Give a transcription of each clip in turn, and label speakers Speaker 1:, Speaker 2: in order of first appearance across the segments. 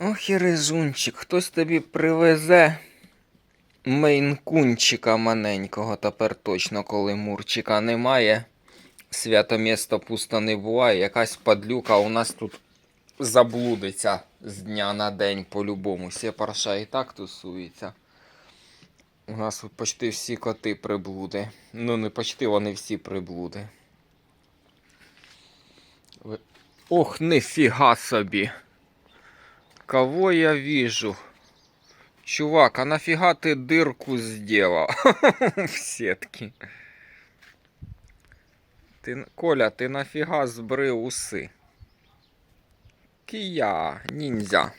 Speaker 1: Ох і рижунчик, хтось тобі привезе мейнкунчика маленького, тепер точно, коли мурчика немає. Свято місто пусто не буває. Якась падлюка у нас тут заблудиться з дня на день по-любому. Всі парша і так тусується. У нас тут почти всі коти приблуди. Ну, не почти, вони всі приблуди. Ох, нифіга собі. Кого я вижу? Чувак, а нафига ты дырку сделал в сетке? Ти, Коля, ти нафіга збрив уси? Кія, ніндзя.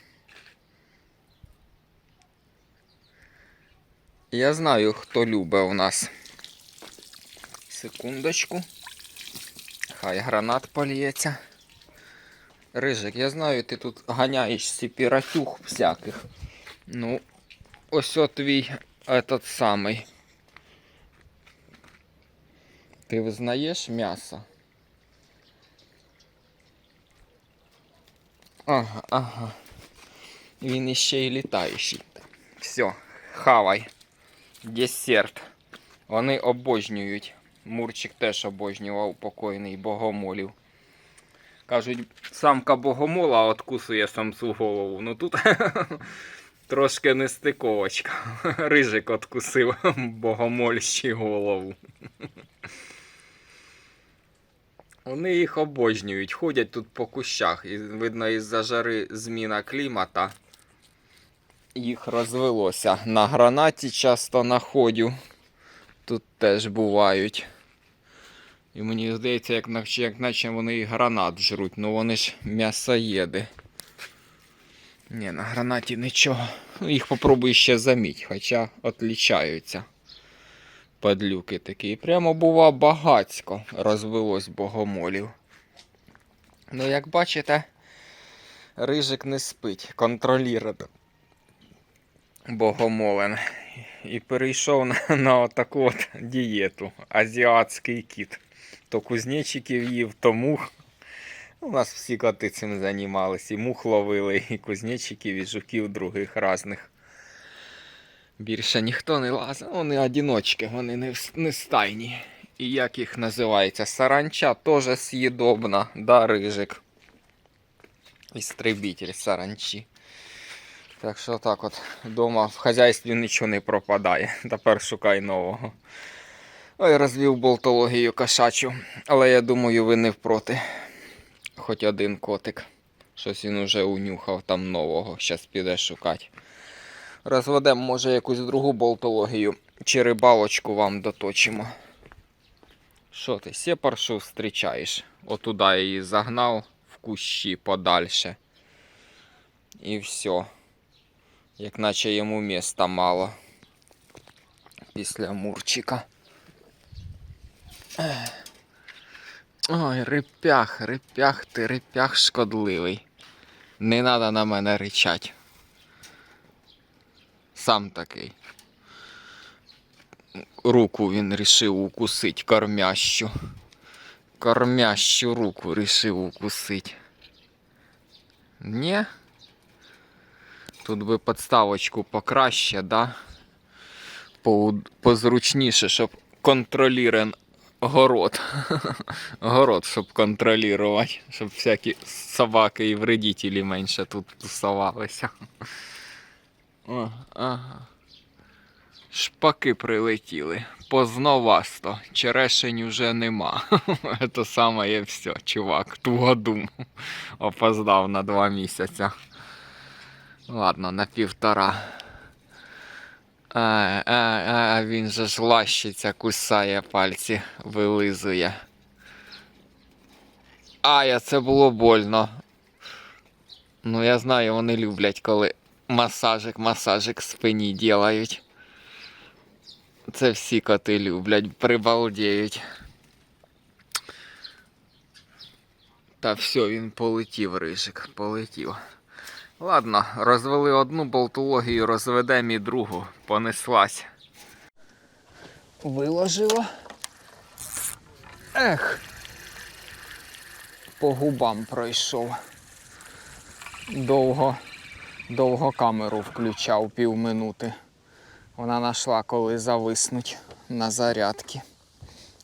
Speaker 1: Я знаю, хто любить у нас. Секундочку. Хай гранат польється. Рижик, я знаю, ти тут ганяєш ці піратюх всяких. Ну, ось от твій этот самий. Ти визнаєш м'ясо? Ага, ага. Він іще й літаючий. Все, хавай. Десерт. Вони обожнюють. Мурчик теж обожнював покойний богомолів. Кажуть, самка богомола откусує самцу голову. Ну тут трошки нестиковочка. Рижик откусив богомольщі голову. Вони їх обожнюють, ходять тут по кущах. І видно, із-за жари зміна клімата їх розвелося. На гранаті часто находю. Тут теж бувають. І мені здається, як наче, як наче вони і гранат жруть, ну вони ж м'ясоєди. Ні, на гранаті нічого. Ну, Їх попробуй ще заміть, хоча отлічаються. Падлюки такі. І прямо бува багацько розвелось богомолів. Ну, як бачите, рижик не спить, контролює богомолен. І перейшов на, на отаку от дієту. Азіатський кіт. То кузнечиків їв, то мух. У нас всі коти цим займалися. І мух ловили, і кузнечиків, і жуків других різних. Більше ніхто не лазив. Вони одиночки, вони не, не стайні. І як їх називається? Саранча теж з'їдобна, да, рижик. Істребитель саранчі. Так що так от, вдома в хазяйстві нічого не пропадає. Тепер шукай нового. Ой, розвів болтологію кошачу. Але я думаю, ви не впроти. Хоч один котик. Щось він уже унюхав там нового. Щас піде шукати. Розведемо, може, якусь другу болтологію. Чи рибалочку вам доточимо. Що ти, сепаршу зустрічаєш? Отуда я її загнав в кущі подальше. І все. Як наче йому міста мало. Після мурчика. Ой, репях, репях ти, репях шкодливий. Не треба на мене ричать. Сам такий. Руку він рішив укусить кормящу. Кормящу руку рішив укусить. Ні? Тут би подставочку покраще, да? По, позручніше, щоб контролірен город. город, щоб контролювати, щоб всякі собаки і вредителі менше тут тусувалися. Ага. Шпаки прилетіли. Поздновасто. Черешень уже нема. Це саме є все, чувак. Тугодум. Опоздав на два місяці. Ладно, на півтора. А, а, а він же ж лащиться, кусає пальці, вилизує. Ая, це було больно. Ну, я знаю, вони люблять, коли масажик, масажик спині ділають. Це всі коти люблять, прибалдіють. Та все, він полетів, рижик, полетів. Ладно, розвели одну болтологію, розведемо і другу. Понеслась. Виложила. Ех. По губам пройшов. Довго довго камеру включав півминути. Вона знайшла, коли зависнуть на зарядки.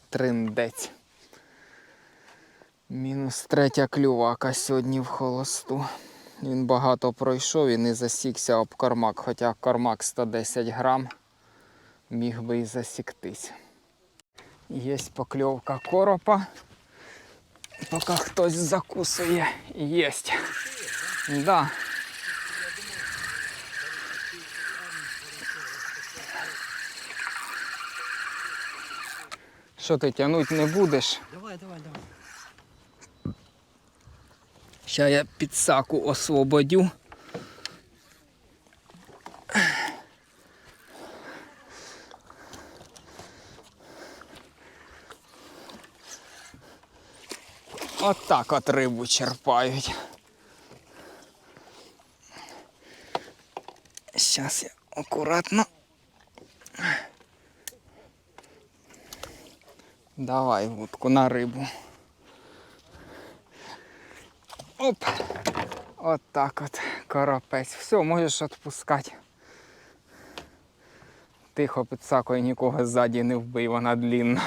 Speaker 1: Триндець. Мінус третя клювака сьогодні в холосту. Він багато пройшов і не засікся об кормак, хоча кормак 110 грам міг би і засіктись. Є покльовка коропа. Поки хтось закусує. Єсть. Да. Що ти тягнуть не будеш?
Speaker 2: Давай, давай, давай.
Speaker 1: Ща я підсаку освободю. От так от рибу черпають. Зараз я акуратно. Давай вудку на рибу. Оп. От так от, коропець. Все, можеш відпускати. Тихо під нікого ззаді не вбий, вона длінна.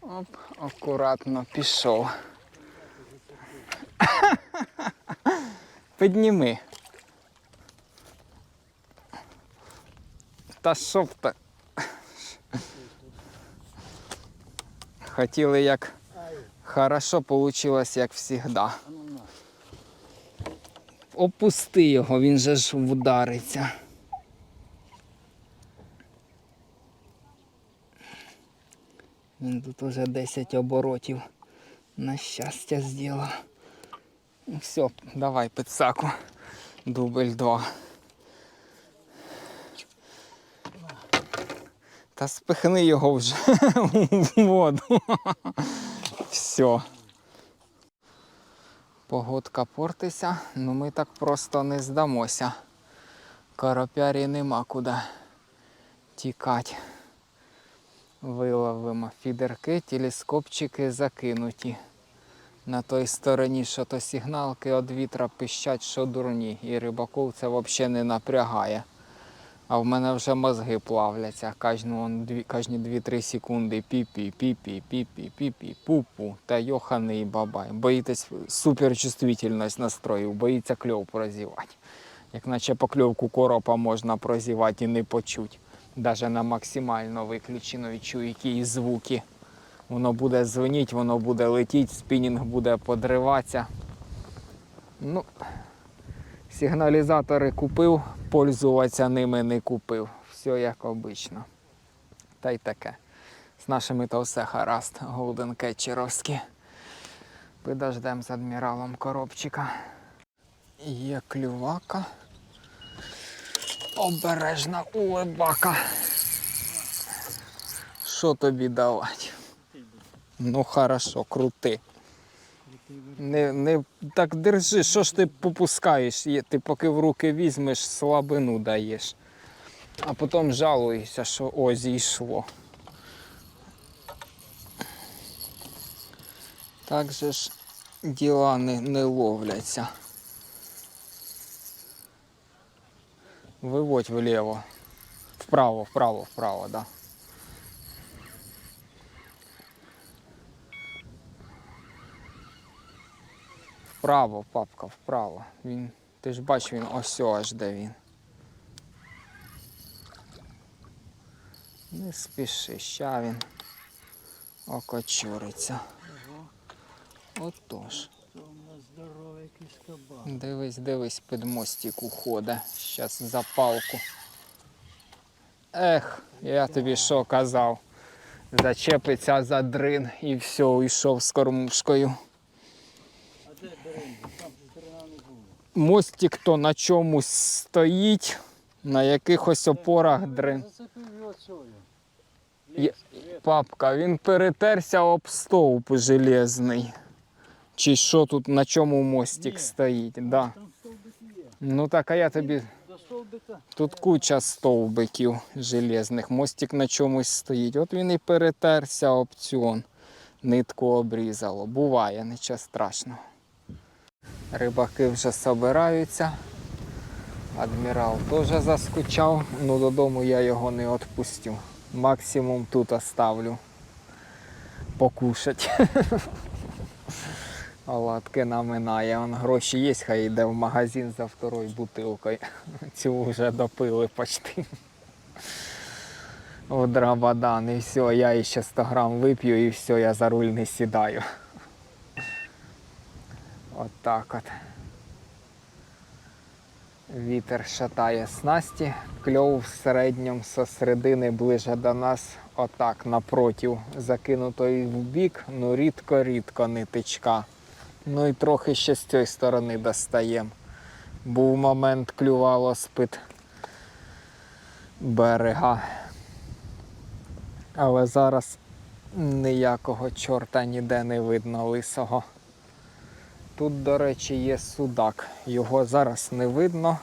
Speaker 1: Оп, акуратно пішов. Підніми. Та щоб так. Хотіли як Хорошо получилось, як завжди. Опусти його, він же ж вдариться. Він тут уже 10 оборотів на щастя зробив. Все, давай підсаку. Дубль 2. Та спихни його вже в воду. Все. Погодка портиться, ну ми так просто не здамося. Коропярі нема куди тікати. Виловимо фідерки, телескопчики закинуті. На той стороні, що то сигналки від вітра пищать, що дурні. І рибаков це взагалі не напрягає. А в мене вже мозги плавляться. Кожні 2-3 секунди пі-пі, пі-пі, пі-пі, пі-пі, пу-пу. Та йоханий бабай. Боїтесь суперчувствительність настроїв, боїться кльов прозівати. Як наче покльовку коропа можна прозівати і не почуть. Навіть на максимально виключено відчую якісь звуки. Воно буде дзвонити, воно буде летіти, спінінг буде подриватися. Ну, Сигналізатори купив, пользуватися ними не купив. Все як обично. Та й таке. З нашими то все гаразд, Голден Кетчеровські. Подождемо з адміралом коробчика. Є клювака. Обережна улибака. Що тобі давати? Ну хорошо, крути. Не, не так держи, що ж ти попускаєш? Ти поки в руки візьмеш, слабину даєш. А потім жалуєшся, що о, зійшло. Так же ж діла не, не ловляться. Виводь вліво. Вправо, вправо, вправо, да. Вправо, папка, вправо. Він, ти ж бачиш, він ось аж де він. Не спіши, ща він окочуриться. Отож. Дивись, дивись, під мостик уходить. Щас за палку. Ех, я тобі що казав. Зачепиться за дрин і все, уйшов з кормушкою.
Speaker 2: А де Беренді? Там ж дрена не було.
Speaker 1: Мостик то на чомусь стоїть, на якихось опорах дрин. Є-. Папка, він перетерся об стовп железний. Чи що тут на чому мостик
Speaker 2: Ні.
Speaker 1: стоїть? Да.
Speaker 2: Там стовбики є.
Speaker 1: Ну так, а я тобі. Тут куча стовбиків железних. Мостик на чомусь стоїть. От він і перетерся об цю. Нитку обрізало. Буває, нічого страшного. Рибаки вже собираються. Адмірал теж заскучав, ну додому я його не відпустю. Максимум тут оставлю. Покушать. Оладки наминає. Он гроші є, хай йде в магазин за второю бутилкою. Цю вже допили почти. Драбадан, і все, я ще 100 грам вип'ю і все, я за руль не сідаю. От от. Вітер шатає снасті, кльов в середньому со середини ближе до нас, отак напротив, закинутої в бік, ну рідко-рідко нитичка. Ну і трохи ще з цієї сторони достаємо. Був момент клювало з-під берега. Але зараз ніякого чорта ніде не видно лисого. Тут, до речі, є судак. Його зараз не видно,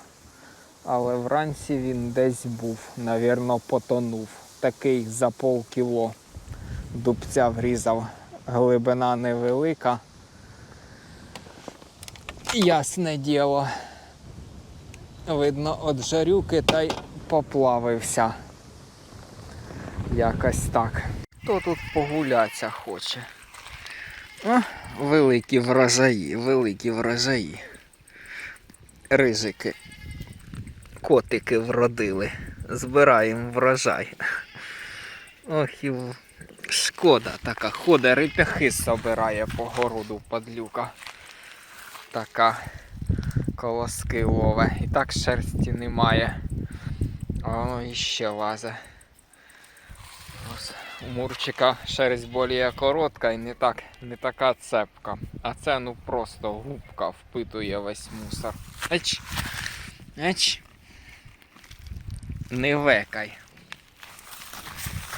Speaker 1: але вранці він десь був, навірно, потонув. Такий за полкіло дубця врізав. Глибина невелика. Ясне діло. Видно, от жарюки та й поплавився. Якось так. Хто тут погулятися хоче? О, великі врожаї, великі врожаї. Рижики. Котики вродили. Збираємо врожай. Ох і шкода така. Ходить реп'яхи собирає по городу падлюка. Така колоски лове. І так шерсті немає. Воно іще лазе. У Мурчика шерсть більш коротка і не, так, не така цепка. А це ну просто губка впитує весь мусор. Еч! Еч! Не векай.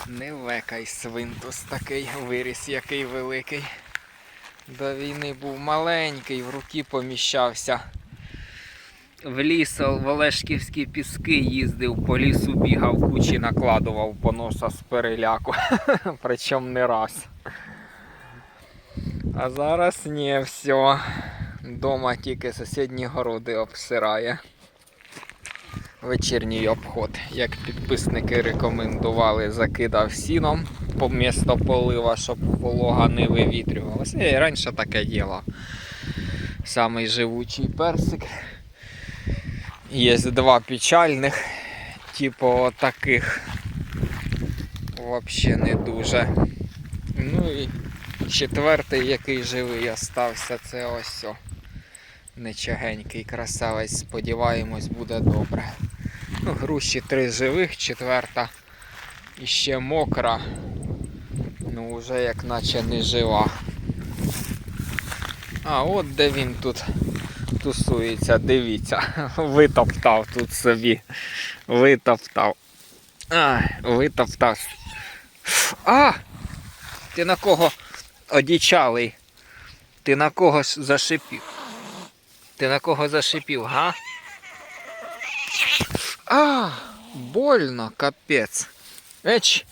Speaker 1: Не векай свинтус такий виріс, який великий. До війни був маленький, в руки поміщався. В ліс в Олешківські піски їздив, по лісу бігав, кучі накладував по носа з переляку. Причому не раз. А зараз ні, все. Дома тільки сусідні городи обсирає. Вечірній обход. Як підписники рекомендували, закидав сіном по місто полива, щоб волога не вивітрювалася. Я і раніше таке діло. Самий живучий персик. Є два печальних, типу таких. Взагалі не дуже. Ну і четвертий, який живий остався, це ось. Нечагенький красавець, сподіваємось, буде добре. Ну, груші три живих, четверта іще мокра. Ну, вже як наче не жива. А от де він тут тусується, дивіться. Витоптав тут собі. Витоптав. А, витоптав. А! Ти на кого одічалий? Ти на кого зашипів? Ти на кого зашипів, га? А, больно, капець. Еч.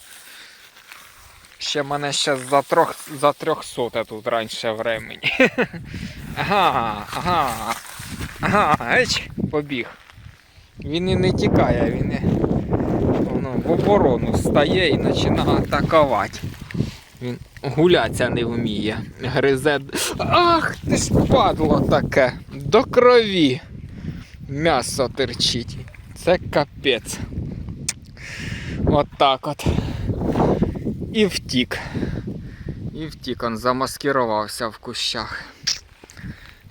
Speaker 1: Ще мене ще за трьох за трьохсоте тут раніше времені. Ага, ага. Ага, еч, побіг. Він і не тікає, він і воно, в оборону стає і починає атакувати. Він гулятися не вміє. Гризе. Ах, ти ж падло таке! До крові. М'ясо терчить. Це капець. От так от. І втік. І втік, он замаскирувався в кущах.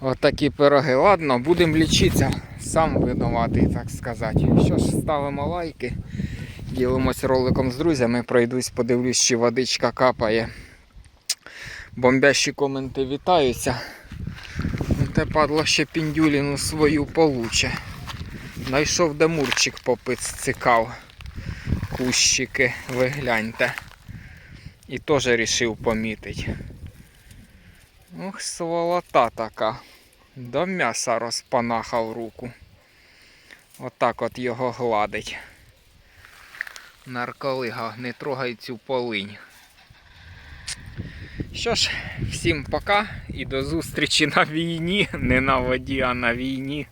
Speaker 1: От пироги. Ладно, будемо лічитися. Сам винуватий, так сказати. Що ж, ставимо лайки. Ділимось роликом з друзями. Пройдусь, подивлюсь, чи водичка капає. Бомбящі коменти вітаються. Ну, Те падло ще піндюліну свою получе. Найшов де мурчик попит цікав. Кущики, ви гляньте. І теж рішив помітить. Ох, сволота така. До м'яса розпанахав руку. Отак от його гладить. Нарколига, не трогай цю полинь. Що ж, всім пока і до зустрічі на війні. Не на воді, а на війні.